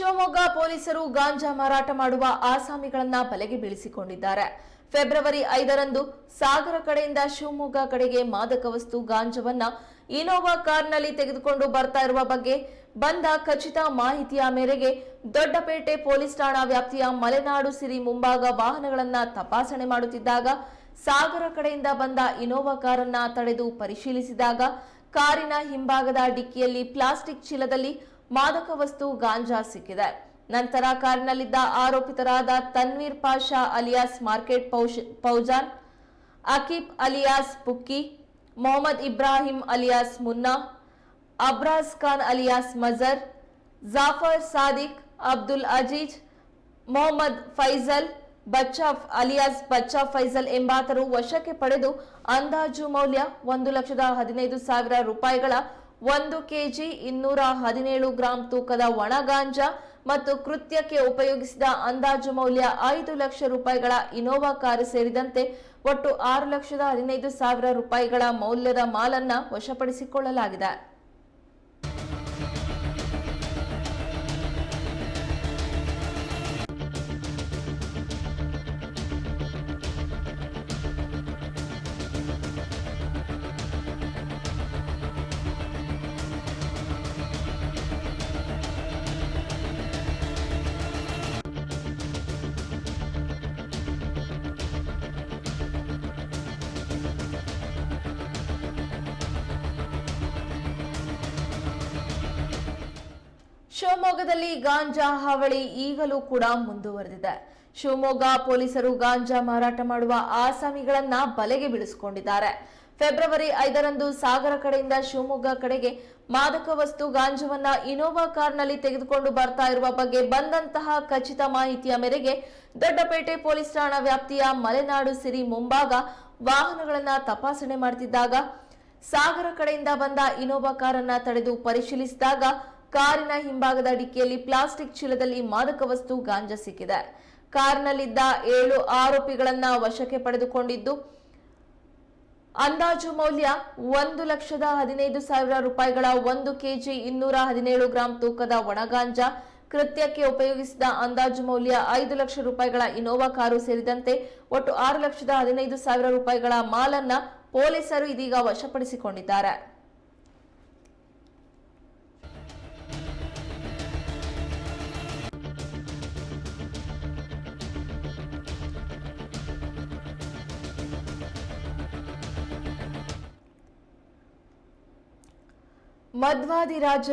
ಶಿವಮೊಗ್ಗ ಪೊಲೀಸರು ಗಾಂಜಾ ಮಾರಾಟ ಮಾಡುವ ಆಸಾಮಿಗಳನ್ನ ಬಲೆಗೆ ಬೀಳಿಸಿಕೊಂಡಿದ್ದಾರೆ. ಫೆಬ್ರವರಿ ಐದರಂದು ಸಾಗರ ಕಡೆಯಿಂದ ಶಿವಮೊಗ್ಗ ಕಡೆಗೆ ಮಾದಕ ವಸ್ತು ಗಾಂಜವನ್ನ ಇನೋವಾ ಕಾರ್ನಲ್ಲಿ ತೆಗೆದುಕೊಂಡು ಬರ್ತಾ ಇರುವ ಬಗ್ಗೆ ಬಂದ ಖಚಿತ ಮಾಹಿತಿಯ ಮೇರೆಗೆ ದೊಡ್ಡಪೇಟೆ ಪೊಲೀಸ್ ಠಾಣಾ ವ್ಯಾಪ್ತಿಯ ಮಲೆನಾಡು ಸಿರಿ ಮುಂಭಾಗ ವಾಹನಗಳನ್ನ ತಪಾಸಣೆ ಮಾಡುತ್ತಿದ್ದಾಗ ಸಾಗರ ಕಡೆಯಿಂದ ಬಂದ ಇನೋವಾ ಕಾರನ್ನ ತಡೆದು ಪರಿಶೀಲಿಸಿದಾಗ ಕಾರಿನ ಹಿಂಭಾಗದ ಡಿಕ್ಕಿಯಲ್ಲಿ ಪ್ಲಾಸ್ಟಿಕ್ ಚೀಲದಲ್ಲಿ ಮಾದಕ ವಸ್ತು ಗಾಂಜಾ ಸಿಕ್ಕಿದೆ. ನಂತರ ಕಾರಿನಲ್ಲಿದ್ದ ಆರೋಪಿತರಾದ Tanveer Pasha alias market Faujan, Akib alias Pukki Mohammed Ibrahim alias Munna Abraj Khan alias Mazhar, Jafar Sadiq, Abdul Aziz, Mohammed Faisal Baccha alias Baccha Faizal ಎಂಬಾತರು ವಶಕ್ಕೆ ಪಡೆದು ಅಂದಾಜು ಮೌಲ್ಯ ಒಂದು ಲಕ್ಷದ ಹದಿನೈದು ಸಾವಿರ ರೂಪಾಯಿಗಳ ಒಂದು ಕೆಜಿ ಇನ್ನೂರ ಹದಿನೇಳು ಗ್ರಾಂ ತೂಕದ ಒಣಗಾಂಜಾ ಮತ್ತು ಕೃತ್ಯಕ್ಕೆ ಉಪಯೋಗಿಸಿದ ಅಂದಾಜು ಮೌಲ್ಯ ಐದು ಲಕ್ಷ ರೂಪಾಯಿಗಳ ಇನೋವಾ ಕಾರು ಸೇರಿದಂತೆ ಒಟ್ಟು ಆರು ಲಕ್ಷದ ಹದಿನೈದು ಸಾವಿರ ರೂಪಾಯಿಗಳ ಮೌಲ್ಯದ ಮಾಲನ್ನ ವಶಪಡಿಸಿಕೊಳ್ಳಲಾಗಿದೆ. ಶಿವಮೊಗ್ಗದಲ್ಲಿ ಗಾಂಜಾ ಹಾವಳಿ ಈಗಲೂ ಕೂಡ ಮುಂದುವರೆದಿದೆ. ಶಿವಮೊಗ್ಗ ಪೊಲೀಸರು ಗಾಂಜಾ ಮಾರಾಟ ಮಾಡುವ ಆಸಾಮಿಗಳನ್ನ ಬಲೆಗೆ ಬೀಳಿಸಿಕೊಂಡಿದ್ದಾರೆ. ಫೆಬ್ರವರಿ ಐದರಂದು ಸಾಗರ ಕಡೆಯಿಂದ ಶಿವಮೊಗ್ಗ ಕಡೆಗೆ ಮಾದಕ ವಸ್ತು ಗಾಂಜವನ್ನ ಇನೋವಾ ಕಾರ್ನಲ್ಲಿ ತೆಗೆದುಕೊಂಡು ಬರ್ತಾ ಇರುವ ಬಗ್ಗೆ ಬಂದಂತಹ ಖಚಿತ ಮಾಹಿತಿಯ ಮೇರೆಗೆ ದೊಡ್ಡಪೇಟೆ ಪೊಲೀಸ್ ಠಾಣಾ ವ್ಯಾಪ್ತಿಯ ಮಲೆನಾಡು ಸಿರಿ ಮುಂಭಾಗ ವಾಹನಗಳನ್ನ ತಪಾಸಣೆ ಮಾಡುತ್ತಿದ್ದಾಗ ಸಾಗರ ಕಡೆಯಿಂದ ಬಂದ ಇನೋವಾ ಕಾರನ್ನ ತಡೆದು ಪರಿಶೀಲಿಸಿದಾಗ ಕಾರಿನ ಹಿಂಭಾಗದ ಡಿಕ್ಕಿಯಲ್ಲಿ ಪ್ಲಾಸ್ಟಿಕ್ ಚೀಲದಲ್ಲಿ ಮಾದಕ ವಸ್ತು ಗಾಂಜಾ ಸಿಕ್ಕಿದೆ. ಕಾರಿನಲ್ಲಿದ್ದ ಏಳು ಆರೋಪಿಗಳನ್ನ ವಶಕ್ಕೆ ಪಡೆದುಕೊಂಡಿದ್ದು, ಅಂದಾಜು ಮೌಲ್ಯ ಒಂದು ಲಕ್ಷದ ಹದಿನೈದು ಸಾವಿರ ರೂಪಾಯಿಗಳ ಒಂದು ಕೆಜಿ ಇನ್ನೂರ ಹದಿನೇಳು ಗ್ರಾಂ ತೂಕದ ಒಣಗಾಂಜಾ ಕೃತ್ಯಕ್ಕೆ ಉಪಯೋಗಿಸಿದ ಅಂದಾಜು ಮೌಲ್ಯ ಐದು ಲಕ್ಷ ರೂಪಾಯಿಗಳ ಇನೋವಾ ಕಾರು ಸೇರಿದಂತೆ ಒಟ್ಟು ಆರು ಲಕ್ಷದ ಹದಿನೈದು ಸಾವಿರ ರೂಪಾಯಿಗಳ ಮಾಲನ್ನ ಪೊಲೀಸರು ಇದೀಗ ವಶಪಡಿಸಿಕೊಂಡಿದ್ದಾರೆ. મધ્વાધિરાજ